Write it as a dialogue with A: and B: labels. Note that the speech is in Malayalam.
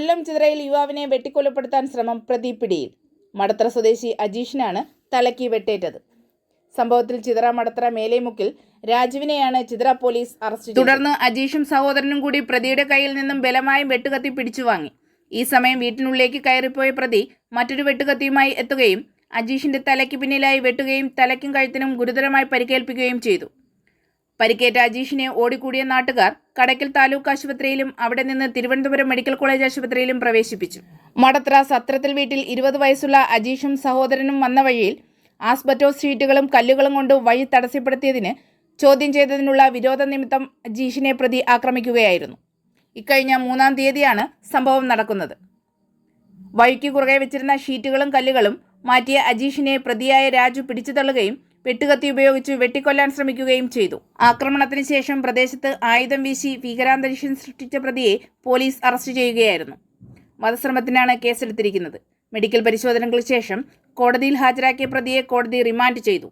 A: കൊല്ലം ചിതറയിൽ യുവാവിനെ വെട്ടിക്കൊലപ്പെടുത്താൻ ശ്രമം പ്രതി പിടിയിൽ മടത്തറ സ്വദേശി അജീഷിനാണ് തലയ്ക്ക് വെട്ടേറ്റത്. സംഭവത്തിൽ ചിതറ മടത്തറ മേലേമുക്കിൽ രാജുവിനെയാണ് ചിതറ പോലീസ് അറസ്റ്റ് തുടർന്ന് അജീഷും സഹോദരനും കൂടി പ്രതിയുടെ കയ്യിൽ നിന്നും ബലമായും വെട്ടുകത്തി പിടിച്ചു വാങ്ങി. ഈ സമയം വീട്ടിനുള്ളിലേക്ക് കയറിപ്പോയ പ്രതി മറ്റൊരു വെട്ടുകത്തിയുമായി എത്തുകയും അജീഷിന്റെ തലയ്ക്ക് പിന്നിലായി വെട്ടുകയും തലയ്ക്കും കഴുത്തിനും ഗുരുതരമായി പരിക്കേൽപ്പിക്കുകയും ചെയ്തു. പരിക്കേറ്റ അജീഷിനെ ഓടിക്കൂടിയ നാട്ടുകാർ കടയ്ക്കൽ താലൂക്ക് ആശുപത്രിയിലും അവിടെ നിന്ന് തിരുവനന്തപുരം മെഡിക്കൽ കോളേജ് ആശുപത്രിയിലും പ്രവേശിപ്പിച്ചു. മടത്ര സത്രത്തിൽ വീട്ടിൽ ഇരുപത് വയസ്സുള്ള അജീഷും സഹോദരനും വന്ന വഴിയിൽ ആസ്ബറ്റോസ് ഷീറ്റുകളും കല്ലുകളും കൊണ്ട് വഴി തടസ്സപ്പെടുത്തിയതിന് ചോദ്യം ചെയ്തതിനുള്ള വിരോധ നിമിത്തം അജീഷിനെ പ്രതി ആക്രമിക്കുകയായിരുന്നു. ഇക്കഴിഞ്ഞ മൂന്നാം തീയതിയാണ് സംഭവം നടക്കുന്നത്. വഴിക്ക് കുറുകെ വെച്ചിരുന്ന ഷീറ്റുകളും കല്ലുകളും മാറ്റിയ അജീഷിനെ പ്രതിയായ രാജു പിടിച്ചു തള്ളുകയും വെട്ടുകത്തി ഉപയോഗിച്ച് വെട്ടിക്കൊല്ലാൻ ശ്രമിക്കുകയും ചെയ്തു. ആക്രമണത്തിന് ശേഷം പ്രദേശത്ത് ആയുധം വീശി ഭീകരാന്തരീക്ഷം സൃഷ്ടിച്ച പ്രതിയെ പോലീസ് അറസ്റ്റ് ചെയ്യുകയായിരുന്നു. വധശ്രമത്തിനാണ് കേസെടുത്തിരിക്കുന്നത്. മെഡിക്കൽ പരിശോധനകൾക്ക് ശേഷം കോടതിയിൽ ഹാജരാക്കിയ പ്രതിയെ കോടതി റിമാൻഡ് ചെയ്തു.